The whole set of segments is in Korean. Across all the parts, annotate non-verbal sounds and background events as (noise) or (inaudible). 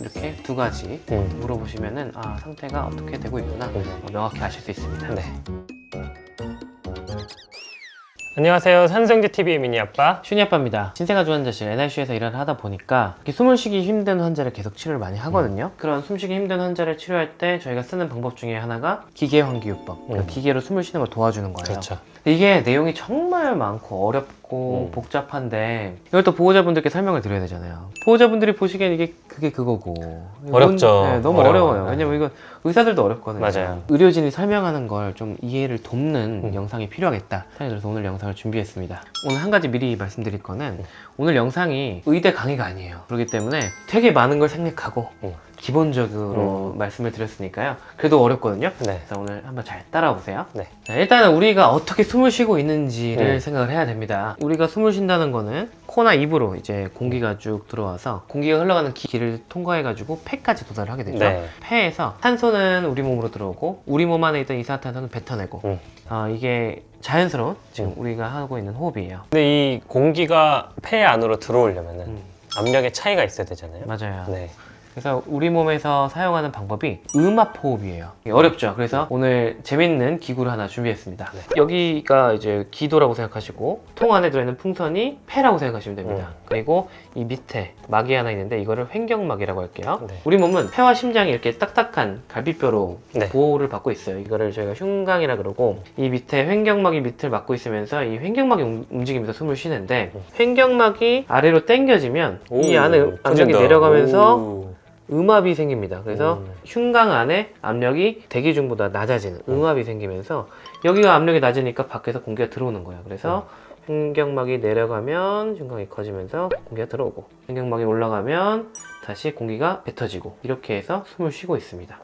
이렇게 두 가지 음. 물어보시면은 아 상태가 어떻게 되고 있구나 음. 어, 명확히 아실 수 있습니다. 네. 안녕하세요. 산성재 TV의 미니 아빠. 슈니 아빠입니다. 신생아주 환자실 NICU에서 일을 하다 보니까 이렇게 숨을 쉬기 힘든 환자를 계속 치료를 많이 하거든요. 그런 숨쉬기 힘든 환자를 치료할 때 저희가 쓰는 방법 중에 하나가 기계 환기요법. 그러니까 음. 기계로 숨을 쉬는 걸 도와주는 거예요. 그렇죠. 이게 내용이 정말 많고 어렵고 음. 복잡한데 이걸 또 보호자분들께 설명을 드려야 되잖아요. 보호자분들이 보시기엔 이게 그게 그거고 어렵죠. 네, 너무 어려워요. 어려워요. 왜냐면 이거 의사들도 어렵거든요. 맞아요. 의료진이 설명하는 걸 좀 이해를 돕는 음. 영상이 필요하겠다. 그래서 오늘 영상을 준비했습니다. 오늘 한 가지 미리 말씀드릴 음. 거는 오늘 영상이 의대 강의가 아니에요. 그렇기 때문에 되게 많은 걸 생략하고 음. 기본적으로 말씀을 드렸으니까요. 그래도 어렵거든요. 네. 그래서 오늘 한번 잘 따라와 보세요. 네. 자, 일단은 우리가 어떻게 숨을 쉬고 있는지를 음. 생각을 해야 됩니다. 우리가 숨을 쉰다는 거는 코나 입으로 이제 공기가 쭉 들어와서 공기가 흘러가는 길을 통과해가지고 폐까지 도달을 하게 되죠. 네. 폐에서 탄소는 우리 몸으로 들어오고 우리 몸 안에 있던 이산화탄소는 뱉어내고 음. 어, 이게 자연스러운 지금 음. 우리가 하고 있는 호흡이에요. 근데 이 공기가 폐 안으로 들어오려면은 음, 압력의 차이가 있어야 되잖아요. 맞아요. 네. 그래서 우리 몸에서 사용하는 방법이 음압 호흡이에요. 어렵죠. 그래서 오늘 재밌는 기구를 하나 준비했습니다. 네. 여기가 이제 기도라고 생각하시고 통 안에 들어있는 풍선이 폐라고 생각하시면 됩니다. 음. 그리고 이 밑에 막이 하나 있는데 이거를 횡격막이라고 할게요. 네. 우리 몸은 폐와 심장이 이렇게 딱딱한 갈비뼈로 네. 보호를 받고 있어요. 이거를 저희가 흉강이라 그러고 이 밑에 횡격막이 밑을 막고 있으면서 이 횡격막이 움- 움직이면서 숨을 쉬는데 음. 횡격막이 아래로 당겨지면 이 오, 안에 압력이. 내려가면서 오. 음압이 생깁니다. 그래서 음. 흉강 안에 압력이 대기 중보다 낮아지는 음압이 생기면서 여기가 압력이 낮으니까 밖에서 공기가 들어오는 거예요. 그래서 횡격막이 내려가면 흉강이 커지면서 공기가 들어오고 횡격막이 올라가면 다시 공기가 뱉어지고 이렇게 해서 숨을 쉬고 있습니다.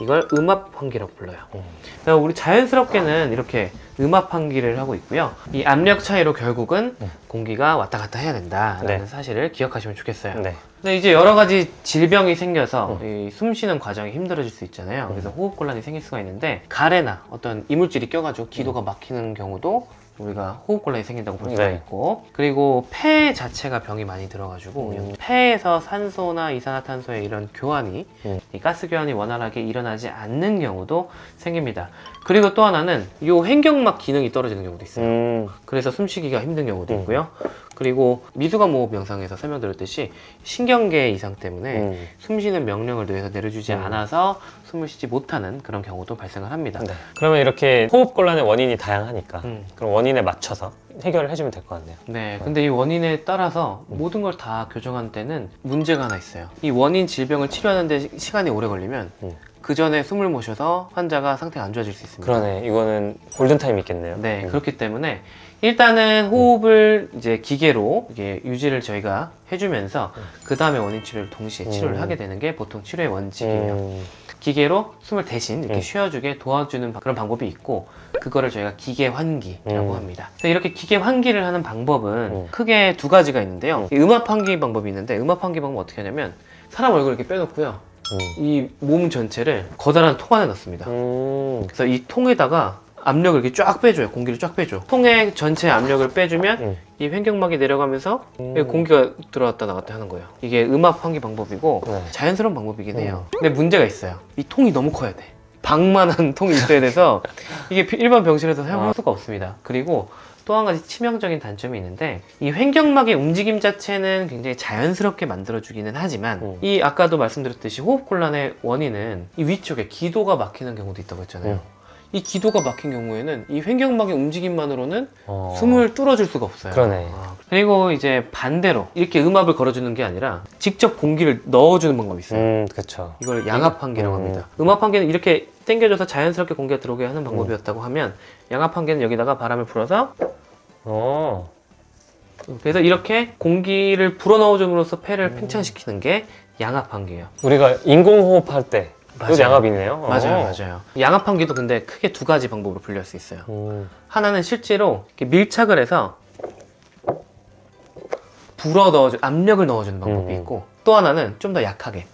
이걸 음압 환기라고 불러요. 음. 그래서 우리 자연스럽게는 이렇게 음압 환기를 하고 있고요. 이 압력 차이로 결국은 음. 공기가 왔다 갔다 해야 된다라는 네. 사실을 기억하시면 좋겠어요. 네. 근데 이제 여러 가지 질병이 생겨서 이 숨 쉬는 과정이 힘들어질 수 있잖아요. 그래서 호흡 곤란이 생길 수가 있는데 가래나 어떤 이물질이 껴가지고 기도가 막히는 경우도 우리가 호흡곤란이 생긴다고 볼 수가 네. 있고 그리고 폐 자체가 병이 많이 들어가지고 음. 폐에서 산소나 이산화탄소의 이런 교환이 음. 이 가스 교환이 원활하게 일어나지 않는 경우도 생깁니다. 그리고 또 하나는 이 횡격막 기능이 떨어지는 경우도 있어요. 음. 그래서 숨쉬기가 힘든 경우도 음. 있고요. 그리고 미수관 모흡 영상에서 설명드렸듯이 신경계 이상 때문에 음. 숨쉬는 명령을 뇌에서 내려주지 음. 않아서 숨을 쉬지 못하는 그런 경우도 발생을 합니다. 네. 그러면 이렇게 호흡 곤란의 원인이 다양하니까 음. 그럼 원인에 맞춰서 해결을 해주면 될 것 같네요. 네, 근데 이 원인에 따라서 음. 모든 걸 다 교정하는 데는 문제가 하나 있어요. 이 원인 질병을 치료하는데 시- 시간이 오래 걸리면 음. 그 전에 숨을 못 쉬어서 환자가 상태가 안 좋아질 수 있습니다. 그러네. 이거는 골든 타임이 있겠네요. 네, 음. 그렇기 때문에 일단은 호흡을 이제 기계로 이게 유지를 저희가 해주면서 그 다음에 원인 치료를 동시에 치료를 음. 하게 되는 게 보통 치료의 원칙이에요. 음. 기계로 숨을 대신 이렇게 음. 쉬어주게 도와주는 그런 방법이 있고 그거를 저희가 기계 환기라고 음. 합니다. 그래서 이렇게 기계 환기를 하는 방법은 음. 크게 두 가지가 있는데요. 음. 이 음압 환기 방법이 있는데 음압 환기 방법 은 어떻게 하냐면 사람 얼굴 이렇게 빼놓고요. 음. 이몸 전체를 거대한 통 안에 넣습니다. 음. 그래서 이 통에다가 압력을 이렇게 쫙 빼줘요. 공기를 쫙 빼줘. 통에 전체 압력을 빼주면 음. 이 횡격막이 내려가면서 음. 공기가 들어왔다 나갔다 하는 거예요. 이게 음압 환기 방법이고 네. 자연스러운 방법이긴 해요. 근데 문제가 있어요. 이 통이 너무 커야 돼. 방만한 (laughs) 통이 있어야 돼서 이게 피- 일반 병실에서 사용할 아. 수가 없습니다. 그리고 또 한 가지 치명적인 단점이 있는데 이 횡격막의 움직임 자체는 굉장히 자연스럽게 만들어주기는 하지만 음. 이 아까도 말씀드렸듯이 호흡곤란의 원인은 이 위쪽에 기도가 막히는 경우도 있다고 했잖아요. 음. 이 기도가 막힌 경우에는 이 횡격막의 움직임만으로는 어. 숨을 뚫어줄 수가 없어요. 그러네. 아, 그리고 이제 반대로 이렇게 음압을 걸어주는 게 아니라 직접 공기를 넣어주는 방법이 있어요. 음, 그렇죠. 이걸 양압 환기라고 음. 합니다. 음 압 환기는 이렇게 당겨줘서 자연스럽게 공기가 들어오게 하는 방법이었다고 하면 양압 환기는 여기다가 바람을 불어서 어. 그래서 이렇게 공기를 불어 넣어줌으로써 폐를 팽창시키는 게 양압 환기예요. 우리가 인공호흡 할 때, 맞아요. 양압이네요. 맞아요, 어. 맞아요. 양압 환기도 근데 크게 두 가지 방법으로 분류할 수 있어요. 음. 하나는 실제로 이렇게 밀착을 해서 불어 넣어주 압력을 넣어주는 방법이 음. 있고 또 하나는 좀 더 약하게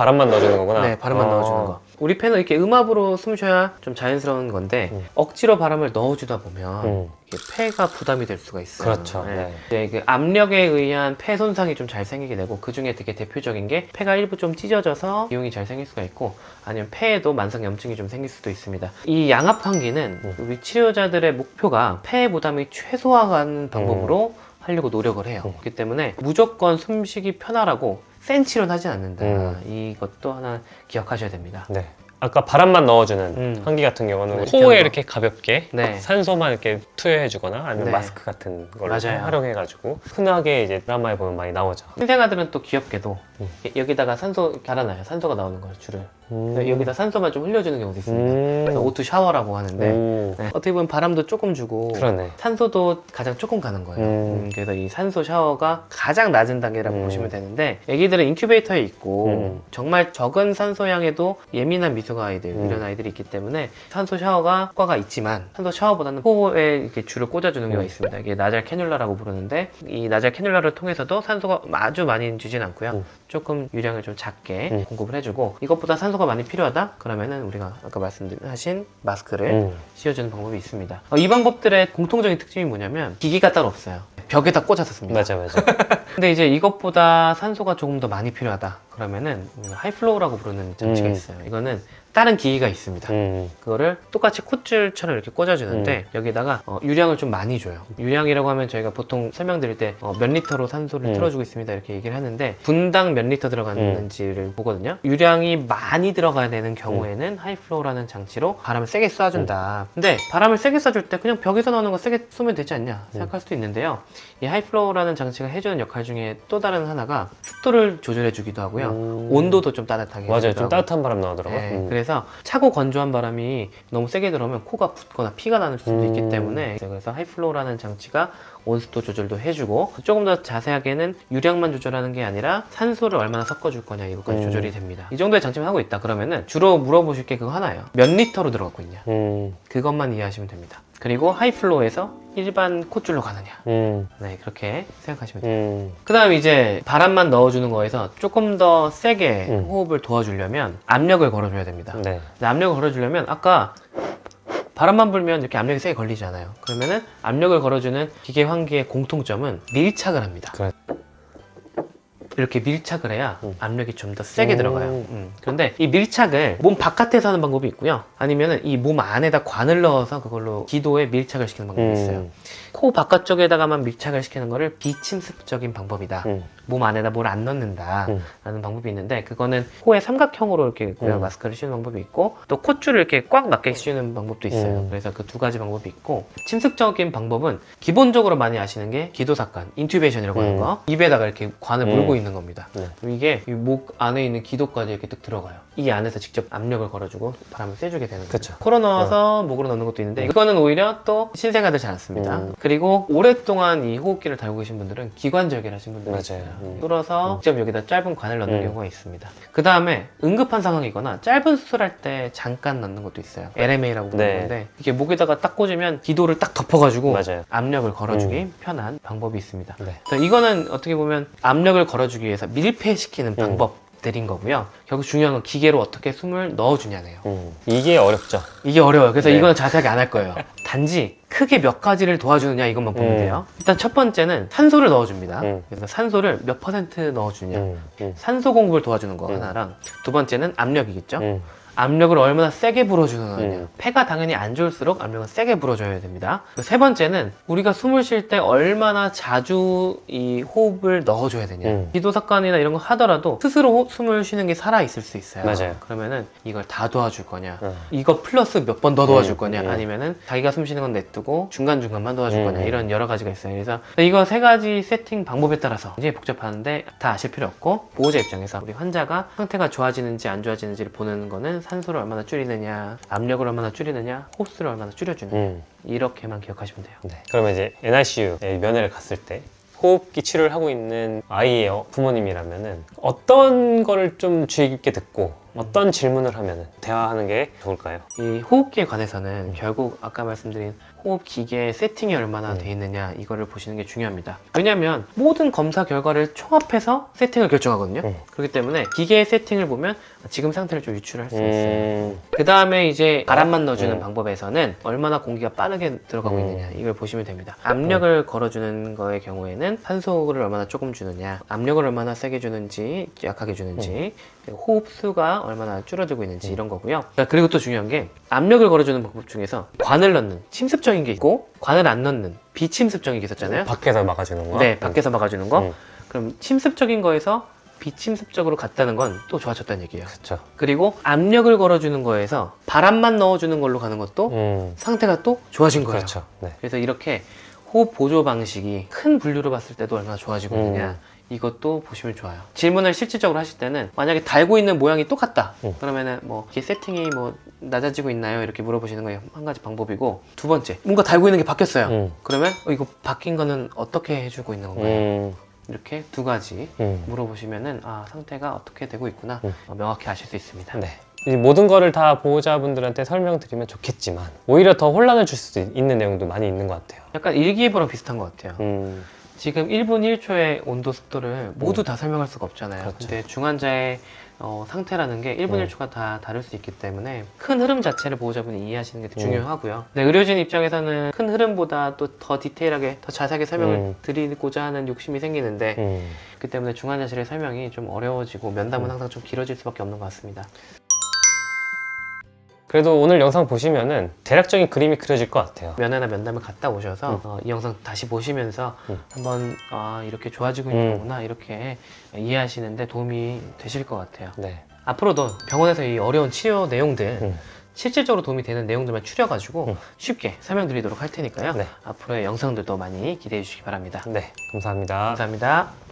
바람만 넣어주는 거구나. 네 바람만 어. 넣어주는 거 우리 폐는 이렇게 음압으로 숨 쉬어야 좀 자연스러운 건데 음. 억지로 바람을 넣어주다 보면 음. 이게 폐가 부담이 될 수가 있어요. 그렇죠. 네. 네. 이제 그 압력에 의한 폐 손상이 좀 잘 생기게 되고 그 중에 되게 대표적인 게 폐가 일부 좀 찢어져서 비용이 잘 생길 수가 있고 아니면 폐에도 만성 염증이 좀 생길 수도 있습니다. 이 양압 환기는 음. 우리 치료자들의 목표가 폐 부담이 최소화하는 방법으로 하려고 노력을 해요. 음. 그렇기 때문에 무조건 숨쉬기 편하라고 센 치료는 하진 않는다. 음. 이것도 하나 기억하셔야 됩니다. 네. 아까 바람만 넣어주는 음. 환기 같은 경우는 네, 코에 이렇게 이렇게 가볍게 네. 산소만 이렇게 투여해주거나 아니면 네. 마스크 같은 걸 맞아요. 활용해가지고 흔하게 이제 드라마에 보면 많이 나오죠. 신생아들은 또 귀엽게도 음. 여기다가 산소 갈아놔요. 산소가 나오는 걸 줄을. 음. 여기다 산소만 좀 흘려주는 경우도 있습니다. 음. 그래서 오토 샤워라고 하는데 오. 네. 어떻게 보면 바람도 조금 주고 그러네. 산소도 가장 조금 가는 거예요. 음. 음, 그래서 이 산소 샤워가 가장 낮은 단계라고 음. 보시면 되는데 아기들은 인큐베이터에 있고 음. 정말 적은 산소량에도 예민한 미소가 아이들 음. 이런 아이들이 있기 때문에 산소 샤워가 효과가 있지만 산소 샤워보다는 코에 이렇게 줄을 꽂아주는 경우가 음. 있습니다. 이게 나잘 캐뉼라라고 부르는데 이 나잘 캐뉼라를 통해서도 산소가 아주 많이 주진 않고요. 음. 조금 유량을 좀 작게 음. 공급을 해주고 이것보다 산소가 많이 필요하다? 그러면은 우리가 아까 말씀하신 마스크를 음. 씌워주는 방법이 있습니다. 어, 이 방법들의 공통적인 특징이 뭐냐면 기기가 따로 없어요. 벽에다 꽂아서 씁니다. 맞아 맞아. (laughs) 근데 이제 이것보다 산소가 조금 더 많이 필요하다. 그러면은 하이플로우라고 부르는 장치가 음. 있어요. 이거는 다른 기기가 있습니다. 음. 그거를 똑같이 콧줄처럼 이렇게 꽂아주는데 여기다가 어, 유량을 좀 많이 줘요. 유량이라고 하면 저희가 보통 설명드릴 때 어, 몇 리터로 산소를 음. 틀어주고 있습니다 이렇게 얘기를 하는데 분당 몇 리터 들어가는지를 보거든요. 유량이 많이 들어가야 되는 경우에는 하이플로우라는 장치로 바람을 세게 쏴준다. 근데 바람을 세게 쏴줄 때 그냥 벽에서 나오는 거 세게 쏘면 되지 않냐 생각할 수도 있는데요. 이 하이플로우라는 장치가 해주는 역할 중에 또 다른 하나가 습도를 조절해주기도 하고요. 음. 온도도 좀 따뜻하게 맞아요. 좀 해주더라고요. 따뜻한 바람 나오더라고요. 네, 음. 그래서 차고 건조한 바람이 너무 세게 들어오면 코가 붓거나 피가 나는 수도 있기 음. 때문에 그래서 하이플로우라는 장치가 온습도 조절도 해주고 조금 더 자세하게는 유량만 조절하는 게 아니라 산소를 얼마나 섞어줄 거냐 이것까지 음. 조절이 됩니다. 이 정도의 장치만 하고 있다 그러면은 주로 물어보실 게 그거 하나예요. 몇 리터로 들어가고 있냐 음. 그것만 이해하시면 됩니다. 그리고 하이플로우에서 일반 콧줄로 가느냐 음. 네 그렇게 생각하시면 돼요. 음. 그 다음 이제 바람만 넣어주는 거에서 조금 더 세게 음. 호흡을 도와주려면 압력을 걸어줘야 됩니다. 네. 압력을 걸어주려면 아까 바람만 불면 이렇게 압력이 세게 걸리잖아요. 그러면은 압력을 걸어주는 기계 환기의 공통점은 밀착을 합니다. 그래. 이렇게 밀착을 해야 음. 압력이 좀 더 세게 음. 들어가요. 음. 그런데 이 밀착을 몸 바깥에서 하는 방법이 있고요. 아니면은 이몸 안에다 관을 넣어서 그걸로 기도에 밀착을 시키는 방법이 있어요. 음. 코 바깥쪽에다가만 밀착을 시키는 거를 비침습적인 방법이다. 음. 몸 안에다 뭘 안 넣는다 음. 라는 방법이 있는데 그거는 코에 삼각형으로 이렇게 음. 마스크를 씌우는 방법이 있고 또 콧줄을 이렇게 꽉 맞게 씌우는 방법도 있어요 음. 그래서 그 두 가지 방법이 있고 침습적인 방법은 기본적으로 많이 아시는 게 기도삭관 인튜베이션이라고 하는 음. 거 입에다가 이렇게 관을 음. 물고 있는 겁니다 네. 이게 이목 안에 있는 기도까지 이렇게 딱 들어가요 이 안에서 직접 압력을 걸어주고 바람을 쐬주게 되는 거죠. 코로 넣어서 목으로 넣는 것도 있는데 이거는 오히려 또 신생아들 잘 안 씁니다 음. 그리고 오랫동안 이 호흡기를 달고 계신 분들은 기관절개를 하신 분들이 맞아요. 있어요 음. 뚫어서 직접 여기다 짧은 관을 넣는 음. 경우가 있습니다 그 다음에 응급한 상황이거나 짧은 수술할 때 잠깐 넣는 것도 있어요 LMA라고 부르는 네. 건데 이게 목에다가 딱 꽂으면 기도를 딱 덮어가지고 맞아요. 압력을 걸어주기 편한 방법이 있습니다 네. 그래서 이거는 어떻게 보면 압력을 걸어주기 위해서 밀폐시키는 음. 방법 들인 거고요 결국 중요한 건 기계로 어떻게 숨을 넣어주냐네요 음. 이게 어렵죠. 이게 어려워요. 그래서 네. 이거는 자세하게 안 할 거예요. (laughs) 단지 크게 몇 가지를 도와주느냐 이것만 보면 음. 돼요. 일단 첫 번째는 산소를 넣어줍니다. 음. 그래서 산소를 몇 퍼센트 넣어주냐. 음. 음. 산소 공급을 도와주는 거 음. 하나랑 두 번째는 압력이겠죠. 음. 압력을 얼마나 세게 불어주느냐. 음. 폐가 당연히 안 좋을수록 압력은 세게 불어줘야 됩니다. 그세 번째는 우리가 숨을 쉴 때 얼마나 자주 이 호흡을 넣어줘야 되냐. 음. 기도삭관이나 이런 거 하더라도 스스로 호- 숨을 쉬는 게 살아 있을 수 있어요. 맞아요. 그러면은 이걸 다 도와줄 거냐. 음. 이거 플러스 몇 번 더 도와줄 음, 거냐 음. 아니면은 자기가 숨 쉬는 건 냅두고 중간중간만 도와줄 음, 거냐 음. 이런 여러 가지가 있어요 그래서 이거 세 가지 세팅 방법에 따라서 굉장히 복잡한데 다 아실 필요 없고 보호자 입장에서 우리 환자가 상태가 좋아지는지 안 좋아지는지를 보는 거는 산소를 얼마나 줄이느냐 압력을 얼마나 줄이느냐 호스를 얼마나 줄여주느냐 음. 이렇게만 기억하시면 돼요 네. 그러면 이제 NICU에 면회를 갔을 때 호흡기 치료를 하고 있는 아이의 어- 부모님이라면은 어떤 거를 좀 주의 깊게 듣고 어떤 질문을 하면 대화하는 게 좋을까요? 이 호흡기에 관해서는 결국 아까 말씀드린 호흡 기계 세팅이 얼마나 음. 돼 있느냐 이거를 보시는 게 중요합니다. 왜냐하면 모든 검사 결과를 총합해서 세팅을 결정하거든요. 음. 그렇기 때문에 기계 세팅을 보면 지금 상태를 좀 유출할 수 있어요. 음, 그 다음에 이제 바람만 넣어주는 음. 방법에서는 얼마나 공기가 빠르게 들어가고 음. 있느냐 이걸 보시면 됩니다. 압력을 걸어주는 거의 경우에는 산소를 얼마나 조금 주느냐, 압력을 얼마나 세게 주는지, 약하게 주는지, 그리고 호흡 수가 얼마나 줄어들고 있는지 음. 이런 거고요. 자, 그리고 또 중요한 게 압력을 걸어주는 방법 중에서 관을 넣는 침습 적인 게 있고 관을 안 넣는 비침습적인 게 있었잖아요. 밖에서 막아주는 거? 네, 밖에서 막아주는 거. 음. 그럼 침습적인 거에서 비침습적으로 갔다는 건 또 좋아졌다는 얘기예요. 그렇죠. 그리고 압력을 걸어주는 거에서 바람만 넣어주는 걸로 가는 것도 음, 상태가 또 좋아진 거예요. 그렇죠. 네. 그래서 이렇게 호흡 보조 방식이 큰 분류로 봤을 때도 얼마나 좋아지고 음. 있느냐 이것도 보시면 좋아요. 질문을 실질적으로 하실 때는 만약에 달고 있는 모양이 똑같다. 음. 그러면은 뭐 이게 세팅이 뭐 낮아지고 있나요? 이렇게 물어보시는 게한 가지 방법이고 두 번째 뭔가 달고 있는 게 바뀌었어요. 음, 그러면 어, 이거 바뀐 거는 어떻게 해주고 있는 건가요? 음, 이렇게 두 가지 음. 물어보시면은 아 상태가 어떻게 되고 있구나 음. 어, 명확히 아실 수 있습니다. 네. 이 모든 거를 다 보호자분들한테 설명드리면 좋겠지만 오히려 더 혼란을 줄 수도 있는 내용도 많이 있는 것 같아요. 약간 일기예보랑 비슷한 것 같아요. 음, 지금 1분 1초의 온도 습도를 모두 다 설명할 수가 없잖아요. 그렇죠. 근데 중환자의 어, 상태라는 게 1분 음. 1초가 다 다를 수 있기 때문에 큰 흐름 자체를 보호자분이 이해하시는 게 음. 중요하고요. 네, 의료진 입장에서는 큰 흐름보다 또 더 디테일하게 더 자세하게 설명을 음. 드리고자 하는 욕심이 생기는데 음. 그 때문에 중환자실의 설명이 좀 어려워지고 면담은 음. 항상 좀 길어질 수밖에 없는 것 같습니다. 그래도 오늘 영상 보시면은 대략적인 그림이 그려질 것 같아요. 면회나 면담을 갔다 오셔서 음. 어, 이 영상 다시 보시면서 음. 한번 아, 이렇게 좋아지고 있는 음. 거구나 이렇게 이해하시는데 도움이 되실 것 같아요. 네. 앞으로도 병원에서 이 어려운 치료 내용들 음. 실질적으로 도움이 되는 내용들만 추려가지고 음. 쉽게 설명드리도록 할 테니까요. 네. 앞으로의 영상들도 많이 기대해 주시기 바랍니다. 네. 감사합니다. 감사합니다.